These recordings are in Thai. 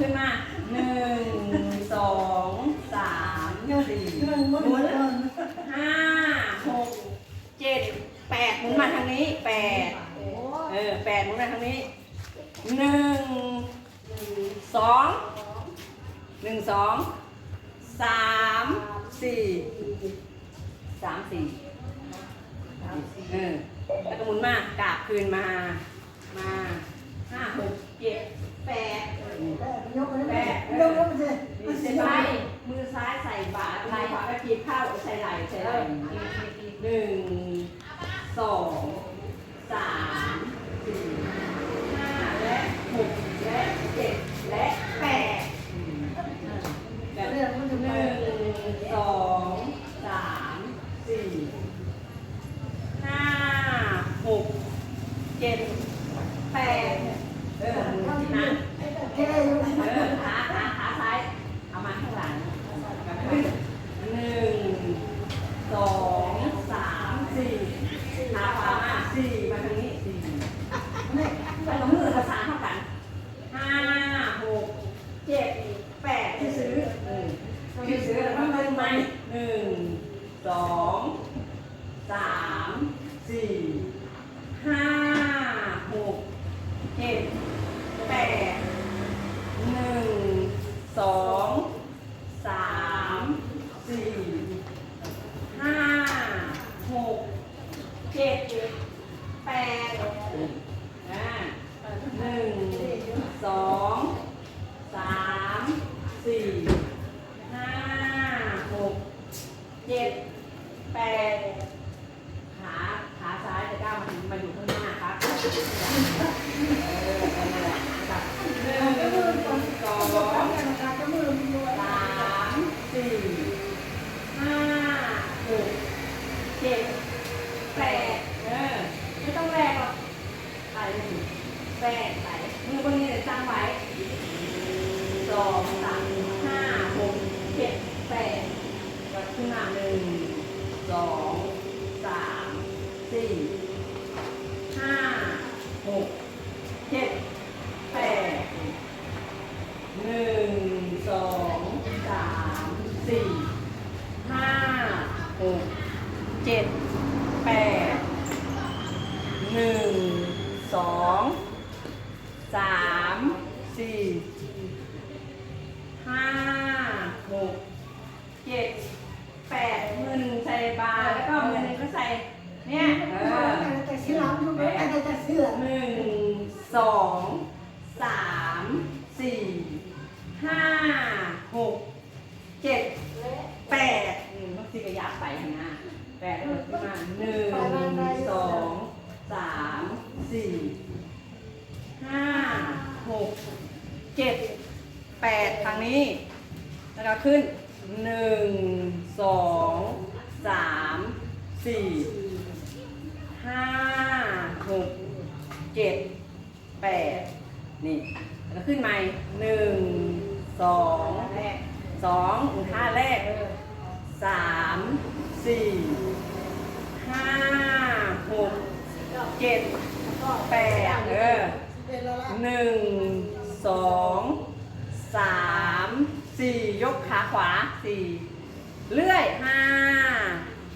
ขึ้นมาหนึ่งสองสามสี่หนึ่งมันหมดก่อนห้าหกเจ็ดแปดหมุนมาทางนี้แปดเออแปดหมุนมาทางนี้หนึ่งสองหนึ่งสองสามสี่สามสี่เออแล้วก็หมุนมากราบคืนมาห้าหกเจ็ดแปด ยกไปแม่ยกยกไปสิ มือซ้ายมือซ้ายใส่บาตรไหล่ขวาก็กีบข้าวใส่ไหล่ใส่ไหล่หนึ่งสองสามสี่ห้าและหกและเจ็ดและแปดแบบ เรื่องมันจะ ห ไป นึ่งสองสามสี่ห้าหกเจ็ดแปดเออหมุนที่นั้น เฮ้ยอยู่ เออขาขาขาซ้าย เอามาข้างหลังหนึ่งสองสามสี่ขาขวามาสี่มาทางนี้สี่แล้วก็มือประสานเท่ากันห้าหกเจ็ดแปดที่ซื้อหนึ่ง ที่ซื้อแล้วก็มือไหมหนึ่งสองสามสี่ห้าหกเจ็ดแปดหนึ่งสองสามสี่ห้าหกเจ็ดแปดอ่าหนึ่งสองสามสี่ห้าหกเจ็ดแปดขาขาซ้ายจะก้าวมาถึงมาอยู่ข้างหน้าครับเออนั่นแหละจับหนึ่งสอง จะมือมีด้วย สามสี่ห้าหกเจ็ดแปดเออไม่ต้องแรงหรอกไปเลยแปดไปมือบนนี้เลยตั้งไว้สองสามห้าหกเจ็ดแปดก็ขึ้นมาหนึ่งสองสามสี่ห้าหกเจ็ดแปด หนึ่งสองสาม สี่ห้าหกเจ็ดแปดหนึ่งสองสามสี่ห้าหกเจ็ดแปดมือหนึ่งใส่บาทแล้วก็มือหนึ่งก็ใส่เนี่ยเออ แต่สีหลังอยู่ไม่ได้แต่เสื้อหนึ่งสองสามสี่ห้าหกเจ็ดแปดอืมบางทีก็ยับไปนะแปดแล้วก็มาหนึ่งสองสามสี่ห้าหกเจ็ดแปดทางนี้ แล้วก็ขึ้นหนึ่งสองสาม สี่ห้าหกเจ็ดแปดนี่แล้วขึ้นใหม่หนึ่งสองสองท่าแรกสามสี่ห้าหกเจ็ดแปดเออหนึ่งสองสามสี่ยกขาขวาสี่เลื่อยห้า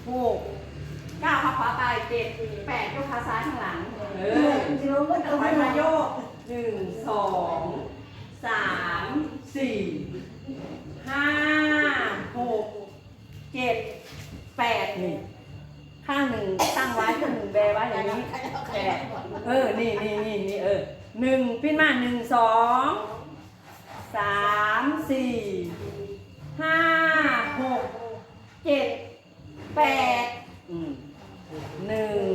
หก ก้าขาขวาไปเจ็ดแปดยกขาซ้ายข้างหลังเออจริงถต้องอยมามาโยโยกหนึ่งสองสามสี่ห้าหกเจ็ดแปดนี่ข้างหนึ่งตั้งไว้ข้างหนึ่งแบไว้อย่างนี้แปดเออนี่นี่นี่นี่เออหนึ่งปิ้นมาหนึ่งสองสามสี่ห้าหกเจ็ดแปดอืม หนึ่ง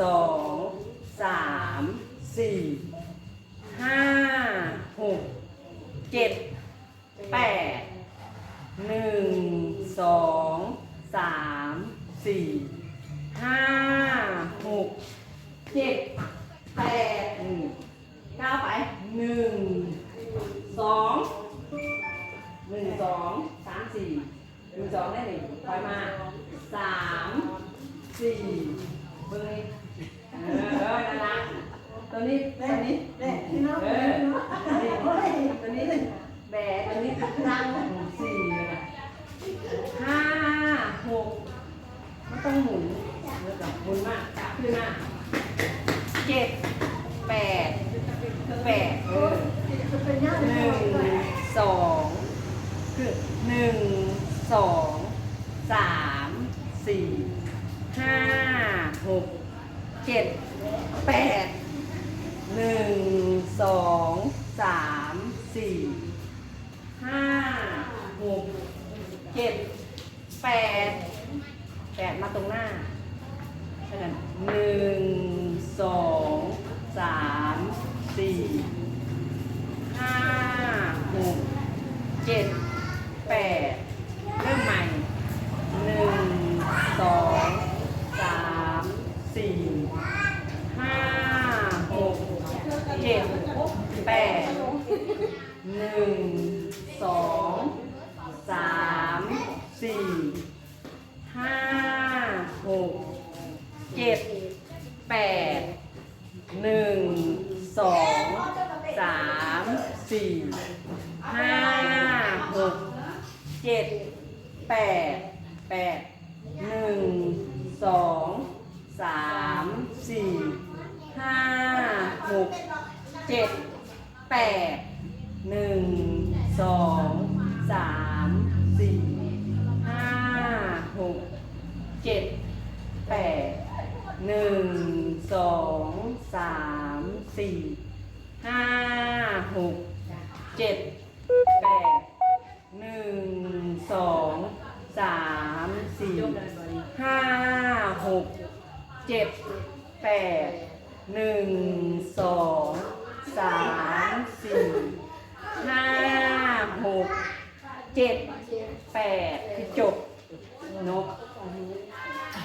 สองสามสี่ห้าหกเจ็ดแปดหนึ่งสองสามสี่ ตั้งสี่ะห้าหกมันต้องหมุนเมื่อกับหมุนมากจับขึ้นมาเจ็ดแปดแปดเออหนึ่งสองคือหนึ่งสองสามสี่ห้าหกเจ็ดแปดหนึ่งสองสามสี่ห้าหก เจ็ดแปดแปดมาตรงหน้าเท่านั้นหนึ่งสองสามสี่ห้าหกเจ็ดแปดเริ่มใหม่หนึ่งสองสามสี่ห้าหกเจ็ดแปดหนึ่งสอง สี่ห้าหกเจ็ดแปดหนึ่งสองสามสี่ห้าหกเจ็ดแปดแปดหนึ่งสองสามสี่ห้าหกเจ็ดแปดหนึ่งสองสาม เจ็ดแปดหนึ่งสองสามสี่ห้าหกเจ็ดแปดหนึ่งสองสามสี่ห้าหกเจ็ดแปดหนึ่งสองสามสี่ห้าหกเจ็ดแปดคือจบนก